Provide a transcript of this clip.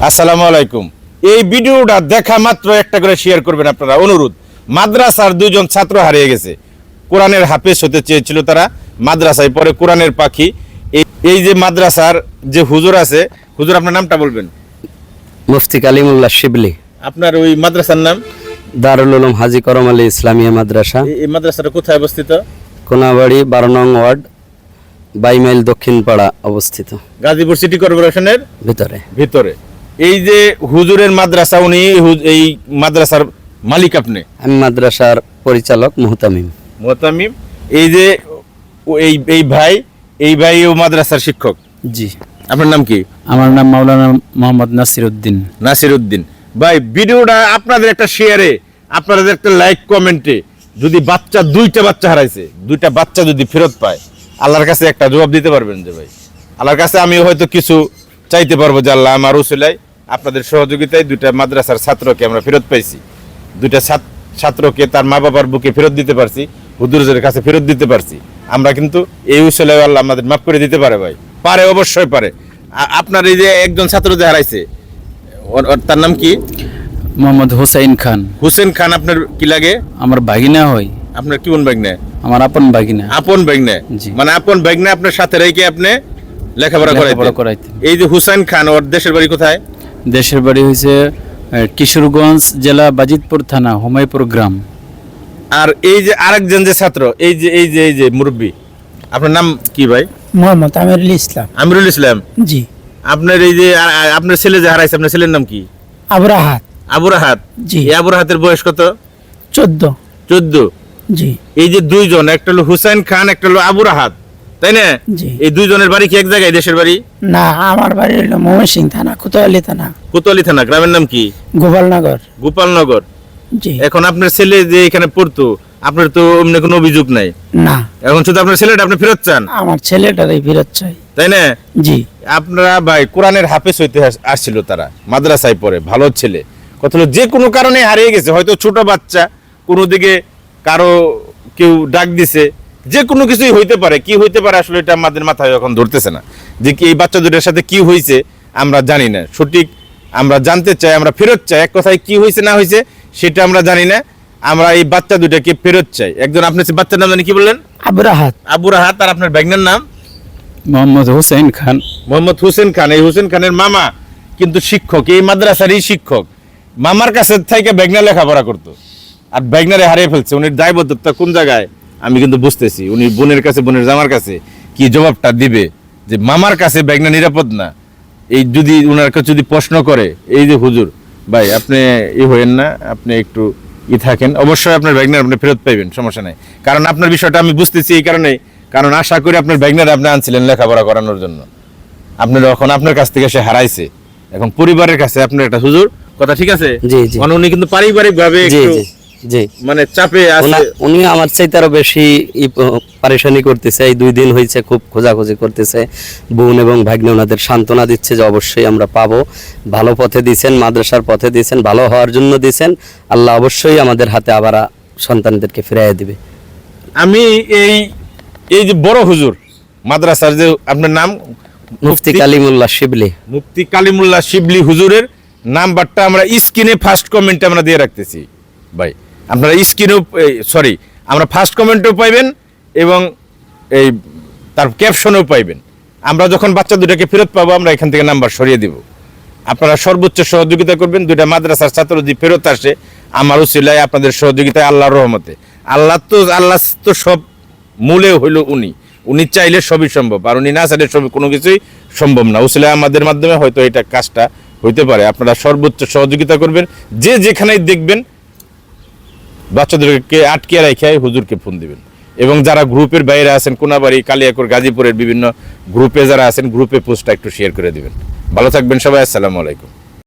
আসসালামু আলাইকুম। এই ভিডিওটা দেখা মাত্র একটা করে শেয়ার করবেন আপনারা। অনুরোধ মাদ্রাসার দুজন ছাত্র হারিয়ে গেছে। কোরআনের হাফেজ হতে চেয়েছিল তারা মাদ্রাসায় পরে কোরআনের পাখি। এই- যে মাদ্রাসার যে হুজুর আছে হুজুর আপনার নামটা বলবেন? মুফতি কালিমুল্লাহ শিবলি। আপনার ওই মাদ্রাসার নাম? দারুল উলুম হাজি করম আলী ইসলামিয়া মাদ্রাসা। এই- এই মাদ্রাসাটা কোথায় অবস্থিত? কোনাবাড়ি বারো নং ওয়ার্ড বাইমাইল দক্ষিণ পাড়া অবস্থিত। গাজীপুর সিটি কর্পোরেশনের ভিতরে। ভিতরে। এই যে হুজুরের মাদ্রাসা উনি এই মাদ্রাসার মালিক আপনি? আমি মাদ্রাসার পরিচালক মুহতামিম। মোতামিম এই যে এই এই ভাই এই ভাই ও মাদ্রাসার শিক্ষক। জি। আপনার নাম কি? আমার নাম মাওলানা মোহাম্মদ নাসির উদ্দিন নাসির উদ্দিন ভাই ভিডিওটা আপনাদের একটা শেয়ারে আপনাদের একটা লাইক কমেন্টে যদি বাচ্চা দুইটা বাচ্চা হারাইছে দুইটা বাচ্চা যদি ফেরত পায় আল্লাহর কাছে একটা জবাব দিতে পারবেন যে ভাই আল্লাহর কাছে আমি হয়তো কিছু চাইতে পারব যে আল্লাহ আমার উসিলাই আপনাদের সহযোগিতায় দুইটা মাদ্রাসার ছাত্রকে আমরা ফেরত পাইছি। দুইটা ছাত- ছাত্রকে তার মা বাবার বুকে ফেরত দিতে পারছি হুজুরের কাছে ফেরত দিতে পারছি। আমরা কিন্তু এই উসিলাই আল্লাহ আমাদের মাফ করে দিতে পারে ভাই। পারে অবশ্যই পারে। আপনার এই যে একজন ছাত্র যে হারাইছে তার নাম কি? মোহাম্মদ হুসাইন খান। হুসেন খান আপনার কি লাগে? আমার বাগিনা হয়। আপনার কি ব্যাগনে আমার আপন বাগিনা। আপন জি। মানে আপন ব্যাগনে আপনার সাথে রেখে আপনি লেখাপড়া করাইতেন। এই যে হুসাইন খান ওর দেশের বাড়ি কোথায়? দেশের বাড়ি হয়েছে কিশোরগঞ্জ জেলা বাজিতপুর থানা হুমায়পুর গ্রাম। আর এই যে আরেকজন যে ছাত্র এই যে এই যে এই যে মুরব্বী আপনার নাম কি ভাই? মোহাম্মদ আমিরুল ইসলাম। আমিরুল ইসলাম। জি। আপনার এই যে আপনার ছেলে যে হারাইছে আপনার ছেলের নাম কি? আবরাহাত আবু রাহাত জি। এই আবু রাহাতের বয়স কত? চোদ্দ। চোদ্দ। জি। এই যে দুইজন একটা হলো হুসাইন খান একটা হলো আবু রাহাত তাই না। এই দুইজনের বাড়ি কি এক জায়গায় দেশের বাড়ি? না আমার বাড়ি হলো ময়মনসিং থানা কোতোয়ালি থানা। কোতোয়ালি থানা গ্রামের নাম কি? গোপালনগর। গোপালনগর। জি। এখন আপনার ছেলে যে এখানে পড়তো আপনার তো অমনি কোনো অভিযোগ নাই? না। এখন শুধু আপনার ছেলেটা আপনি ফেরত চান? আমার ছেলেটারই ফেরত চাই। তাই না? জি। আপনারা ভাই কোরআনের হাফেজ হইতে আসছিল তারা মাদ্রাসায় পড়ে ভালো ছেলে। কত হলো যে কোনো কারণে হারিয়ে গেছে হয়তো ছোট বাচ্চা কোনো দিকে কারও কেউ ডাক দিছে যে কোনো কিছুই হইতে পারে কি হইতে পারে আসলে এটা আমাদের মাথায় এখন ধরতেছে না। যে কি এই বাচ্চা দুটোর সাথে কি হয়েছে আমরা জানি না। সঠিক আমরা জানতে চাই আমরা ফেরত চাই এক কথায় কি হয়েছে না হয়েছে সেটা আমরা জানি না। আমরা এই বাচ্চা দুটাকে ফেরত চাই। একজন আপনার বাচ্চার নাম জানি কি বললেন? আবরাহাত আবু রাহাত আর আপনার ব্যাগনার নাম? মোহাম্মদ হোসাইন খান। মোহাম্মদ হোসেন খান। এই হোসেন খানের মামা কিন্তু শিক্ষক এই মাদ্রাসারই শিক্ষক। মামার কাছে থেকে বেগনা লেখাপড়া করতো। আর বেগনারে হারিয়ে ফেলছে। উনি দায়বদ্ধতা কোন জায়গায়? আমি কিন্তু বুঝতেছি উনি বোনের কাছে বোনের জামার কাছে কি জবাবটা দিবে? যে মামার কাছে বেগনা নিরাপদ না? এই যদি ওনার কাছে যদি প্রশ্ন করে এই যে হুজুর ভাই আপনি ই হইেন না আপনি একটু ই থাকেন অবশ্যই আপনার ব্যাগনার আপনি ফেরত পাইবেন সমস্যা নাই। কারণ আপনার বিষয়টা আমি বুঝতেছি এই কারণেই কারণ আশা করি আপনার ব্যাগনার আপনি আনছিলেন লেখাপড়া করানোর জন্য। আপনার এখন আপনার কাছ থেকে সে হারাইছে। এখন পরিবারের কাছে আপনার একটা হুজুর কথা ঠিক আছে? জি, জি। মানে উনি কিন্তু পারিবারিক ভাবে একটু জি। মানে চাপে আছে। উনি আমার চাইতে আরও বেশি পারেশানি করতেছে। এই দুই দিন হয়েছে খুব খোঁজাখুঁজি করতেছে। বোন এবং ভাগ্নে ওনাদের সান্ত্বনা দিচ্ছে যে অবশ্যই আমরা পাবো। ভালো পথে দিয়েছেন মাদ্রাসার পথে দিয়েছেন ভালো হওয়ার জন্য দিয়েছেন আল্লাহ অবশ্যই আমাদের হাতে আবার সন্তানদেরকে ফিরাইয়া দিবে। আমি এই এই যে বড় হুজুর মাদ্রাসার যে আপনার নাম মুফতি কালিমুল্লাহ শিবলি। মুফতি কালিমুল্লাহ শিবলি হুজুরের নাম্বারটা আমরা স্ক্রিনে ফার্স্ট কমেন্টে আমরা দিয়ে রাখতেছি। ভাই। আপনারা স্ক্রিনেও সরি আমরা ফার্স্ট কমেন্টেও পাইবেন এবং এই, তার ক্যাপশনেও পাইবেন। আমরা যখন বাচ্চা দুটাকে ফেরত পাবো, আমরা এখান থেকে নাম্বার সরিয়ে দিব। আপনারা সর্বোচ্চ সহযোগিতা করবেন। দুইটা মাদ্রাসার ছাত্র যদি ফেরত আসে, আমার উসিলায় আপনাদের সহযোগিতায় আল্লাহর রহমতে। আল্লাহ তো আল্লাহ তো সব মূলে হইল উনি। উনি চাইলে সবই সম্ভব, আর উনি না চাইলে সবই কোনো কিছুই সম্ভব না। উসিলায় আমাদের মাধ্যমে হয়তো এটা কাজটা হইতে পারে। আপনারা সর্বোচ্চ সহযোগিতা করবেন। যে যেখানেই দেখবেন বাচ্চাদেরকে আটকে রেখে হুজুরকে ফোন দিবেন। এবং যারা গ্রুপের বাইরে আছেন, কোনাবাড়ি, কালিয়াকুর, গাজীপুরের বিভিন্ন গ্রুপে যারা আছেন, গ্রুপে পোস্টটা একটু শেয়ার করে দিবেন। ভালো থাকবেন সবাই, আসসালামু আলাইকুম।